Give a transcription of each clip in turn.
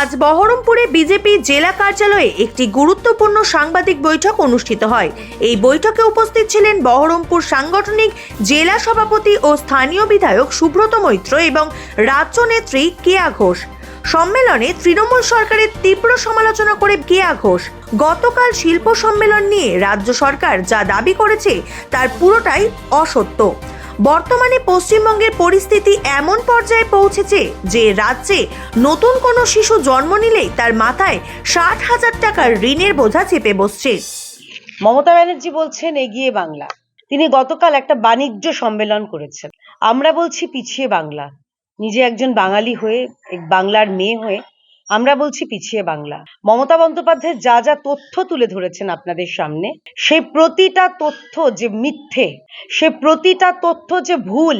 আজ বহরমপুরে বিজেপি জেলা কার্যালয়ে একটি গুরুত্বপূর্ণ সাংবাদিক বৈঠক অনুষ্ঠিত হয়। এই বৈঠকে উপস্থিত ছিলেন বহরমপুর সাংগঠনিক জেলা সভাপতি ও স্থানীয় বিধায়ক সুব্রত মৈত্র এবং রাজ্য নেত্রী কেয়া ঘোষ। সম্মেলনে তৃণমূল সরকারের তীব্র সমালোচনা করে কেয়া ঘোষ, গতকাল শিল্প সম্মেলন নিয়ে রাজ্য সরকার যা দাবি করেছে তার পুরোটাই অসত্য। বর্তমানে পশ্চিমবঙ্গের পরিস্থিতি এমন পর্যায়ে পৌঁছেছে যে রাজ্যে নতুন কোনো শিশু জন্ম নিলেই তার মাথায় ষাট হাজার টাকার ঋণের বোঝা চেপে বসছে। মমতা ব্যানার্জি বলছেন, এগিয়ে বাংলা। তিনি গতকাল একটা বাণিজ্য সম্মেলন করেছেন। আমরা বলছি, পিছিয়ে বাংলা। নিজে একজন বাঙালি হয়ে বাংলার মেয়ে হয়ে আমরা বলছি পিছিয়ে বাংলা। মমতা বন্দ্যোপাধ্যায় যা যা তথ্য তুলে ধরেছেন আপনাদের সামনে সেই প্রতিটা তথ্য যে মিথ্যে, সে প্রতিটা তথ্য যে ভুল,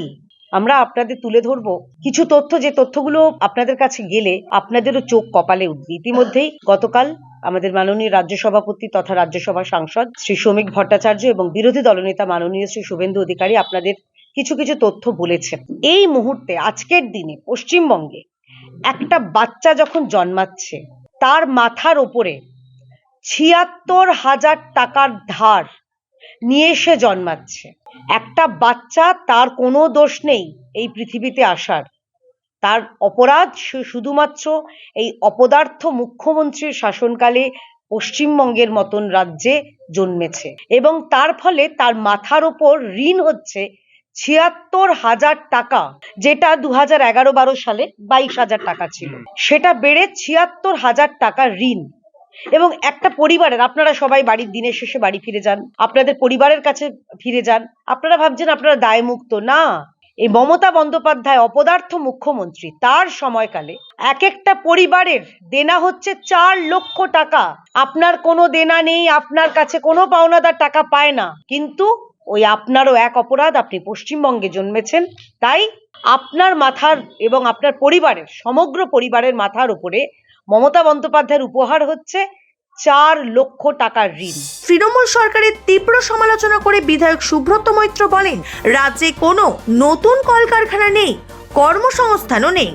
আমরা আপনাদের তুলে ধরবো। কিছু তথ্য, যে তথ্যগুলো আপনাদের কাছে গেলে আপনাদেরও চোখ কপালে উঠবে। ইতিমধ্যেই গতকাল আমাদের মাননীয় রাজ্য সভাপতি তথা রাজ্যসভা সাংসদ শ্রী শ্রমিক ভট্টাচার্য এবং বিরোধী দলনেতা মাননীয় শ্রী শুভেন্দু অধিকারী আপনাদের কিছু কিছু তথ্য বলেছেন। এই মুহূর্তে, আজকের দিনে, পশ্চিমবঙ্গে একটা বাচ্চা যখন জন্মাচ্ছে, তার মাথার ওপরে ছিয়াত্তর হাজার টাকার ধার নিয়ে এসে জন্মাচ্ছে। একটা বাচ্চা, তার কোনো দোষ নেই এই পৃথিবীতে আসার। তার অপরাধ শুধুমাত্র এই অপদার্থ মুখ্যমন্ত্রীর শাসনকালে পশ্চিমবঙ্গের মতন রাজ্যে জন্মেছে এবং তার ফলে তার মাথার ওপর ঋণ হচ্ছে ছিয়াত্তর হাজার টাকা, যেটা দু হাজার এগারো বারো সালে বাইশ হাজার টাকা ছিল। সেটা বেড়ে ছিয়াত্তর হাজার টাকা ঋণ। এবং একটা পরিবারের, আপনারা সবাই বাড়ির দিনের শেষে বাড়ি ফিরে যান, আপনাদের পরিবারের কাছে ফিরে যান, আপনারা ভাবছেন আপনারা দায়মুক্ত। না, এই মমতা বন্দ্যোপাধ্যায় অপদার্থ মুখ্যমন্ত্রী, তার সময়কালে এক একটা পরিবারের দেনা হচ্ছে চার লক্ষ টাকা। আপনার কোনো দেনা নেই, আপনার কাছে কোনো পাওনাদার টাকা পায় না। কিন্তু ওই আপনারও এক অপরাধ, আপনি পশ্চিমবঙ্গে জন্মেছেন, তাই আপনার মাথার এবং আপনার পরিবারের, সমগ্র পরিবারের মাথার উপরে মমতা বন্দ্যোপাধ্যায়ের উপহার হচ্ছে চার লক্ষ টাকার ঋণ। তৃণমূল সরকারের তীব্র সমালোচনা করে বিধায়ক সুব্রত মৈত্র বলেন, রাজ্যে কোনো নতুন কলকারখানা নেই, কর্মসংস্থানও নেই।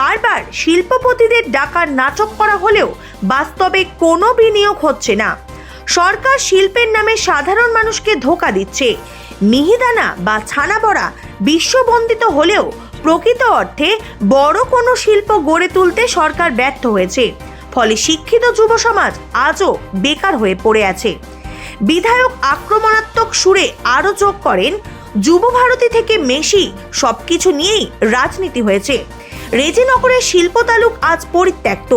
বারবার শিল্পপতিদের ডাকার নাটক করা হলেও বাস্তবে কোনো বিনিয়োগ হচ্ছে না। সরকার শিল্পের নামে সাধারণ মানুষকে ধোকা দিচ্ছে। মিহিদানা বা ছানাবড়া বিশ্ববন্দিত হলেও প্রকৃত অর্থে বড় কোনো শিল্প গড়ে তুলতে সরকার ব্যর্থ হয়েছে। ফলে শিক্ষিত যুব সমাজ আজও বেকার হয়ে পড়ে আছে। বিধায়ক আক্রমণাত্মক সুরে আরও যোগ করেন, যুব ভারতী থেকে মেশি সবকিছু নিয়েই রাজনীতি হয়েছে। রেজিনগরের শিল্প তালুক আজ পরিত্যক্ত।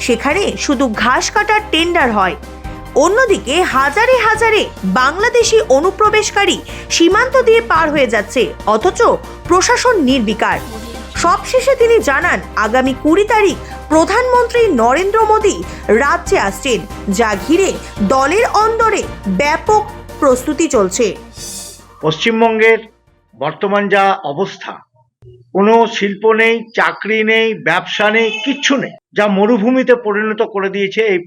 সেখানে শুধু ঘাস কাটার টেন্ডার হয়। অন্যদিকে হাজারে হাজারে বাংলাদেশি অনুপ্রবেশকারী সীমান্ত দিয়ে পার হয়ে যাচ্ছে, অথচ প্রশাসন নির্বিকার। সবশেষে তিনি জানান, আগামী কুড়ি তারিখ প্রধানমন্ত্রী নরেন্দ্র মোদী রাজ্যে আসছেন, যা ঘিরে দলের অন্দরে ব্যাপক প্রস্তুতি চলছে। পশ্চিমবঙ্গের বর্তমান যা অবস্থা, কোনো শিল্প নেই, চাকরি নেই, ব্যবসা নেই, কিচ্ছু নেই, যা মরুভূমিতে পরিণত করে দিয়েছে এই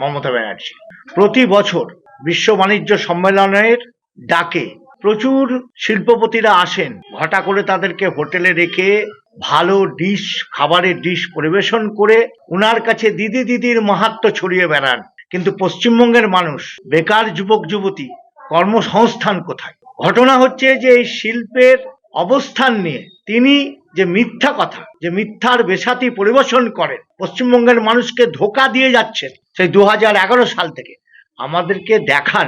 মমতা ব্যানার্জি। প্রতি বছর বিশ্ব বাণিজ্য সম্মেলনের ডাকে প্রচুর শিল্পপতিরা আসেন। ঘটা করে তাদেরকে হোটেলে রেখে ভালো ডিশ, খাবারের ডিশ পরিবেশন করে উনার কাছে দিদি দিদির মাহাত্ম ছড়িয়ে বেড়ান। কিন্তু পশ্চিমবঙ্গের মানুষ, বেকার যুবক, যুবতী, কর্মসংস্থান কোথায়? ঘটনা হচ্ছে যে এই শিল্পের অবস্থান নিয়ে তিনি যে মিথ্যা কথা, যে মিথ্যার বেসাতি পরিবেশন করেন, পশ্চিমবঙ্গের মানুষকে ধোকা দিয়ে যাচ্ছেন সেই দু হাজার এগারো সাল থেকে। আমাদেরকে দেখান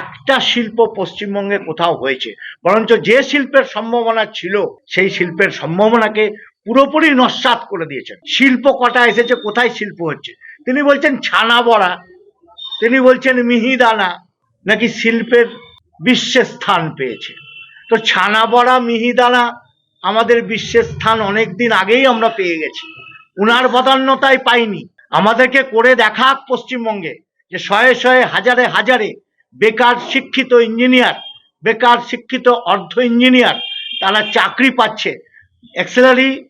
একটা শিল্প পশ্চিমবঙ্গে কোথাও হয়েছে, বরঞ্চ যে শিল্পের সম্ভাবনা ছিল, সেই শিল্পের সম্ভাবনাকে পুরোপুরি নস্বাত করে দিয়েছেন। শিল্প কটা এসেছে, কোথায় শিল্প হচ্ছে? তিনি বলছেন ছানা বড়া, তিনি বলছেন মিহিদানা নাকি শিল্পের বিশ্বের স্থান পেয়েছে। তো ছানা বড়া মিহিদানা আমাদের বিশ্বের স্থান অনেক দিন আগেই আমরা পেয়ে গেছি। উনার বদান্যতায় পাইনি। আমাদেরকে করে দেখাক পশ্চিমবঙ্গে যে শয়ে শয়ে, হাজারে হাজারে বেকার শিক্ষিত ইঞ্জিনিয়ার, বেকার শিক্ষিত অর্ধ ইঞ্জিনিয়ার তারা চাকরি পাচ্ছে। এক্সেলারি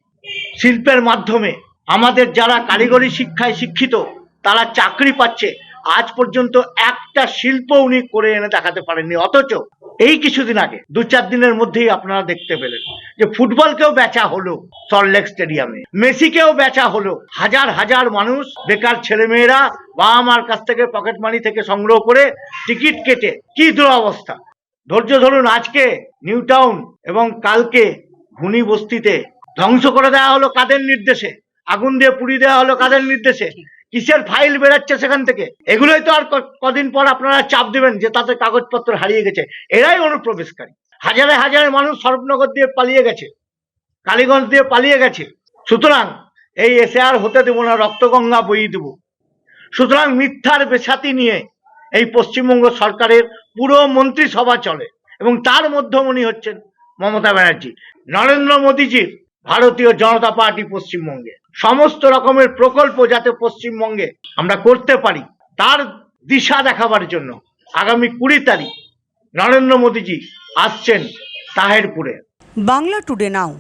শিল্পের মাধ্যমে আমাদের যারা কারিগরি শিক্ষায় শিক্ষিত, তারা চাকরি পাচ্ছে। আজ পর্যন্ত একটা শিল্প উনি করে এনে দেখাতে পারেননি। অথচ এই কিছুদিন আগে, দু চার দিনের মধ্যেই আপনারা দেখতে পেলেন যে ফুটবলকেও বেচা হলো সল্টলেক স্টেডিয়ামে। মেসিকেও বেচা হলো। হাজার হাজার মানুষ, বেকার ছেলেমেয়েরা বাবা মার কাছ থেকে পকেট মানি থেকে সংগ্রহ করে টিকিট কেটে, কি দুরবস্থা। ধৈর্য ধরুন, আজকে নিউ টাউন এবং কালকে ঘুনি বস্তিতে ধ্বংস করে দেওয়া হলো কাদের নির্দেশে? আগুন দিয়ে পুড়িয়ে দেওয়া হলো কাদের নির্দেশে? কিসের ফাইল বেরাচ্ছে সেখান থেকে? এগুলোই তো আর কদিন পর আপনারা চাপ দেবেন যে তাতে কাগজপত্র হারিয়ে গেছে। এরাই অনুপ্রবেশকারী। হাজারে হাজারে মানুষ সরবনগর দিয়ে পালিয়ে গেছে। কালীগঞ্জ দিয়ে পালিয়ে গেছে। সুতরাং এই এসে আর হতে দেবো না, রক্তগঙ্গা বইয়ে দেবো। সুতরাং মিথ্যার বেসাতি নিয়ে এই পশ্চিমবঙ্গ সরকারের পুরো মন্ত্রিসভা চলে এবং তার মধ্যমণি হচ্ছেন মমতা ব্যানার্জি। নরেন্দ্র মোদীজির ভারতীয় জনতা পার্টি পশ্চিমবঙ্গে। সমস্ত রকমের প্রকল্প যাতে পশ্চিমবঙ্গে আমরা করতে পারি, তার দিশা দেখাবার জন্য আগামী কুড়ি তারিখ নরেন্দ্র মোদীজি আসছেন তাহেরপুরে। বাংলা টুডে নাও।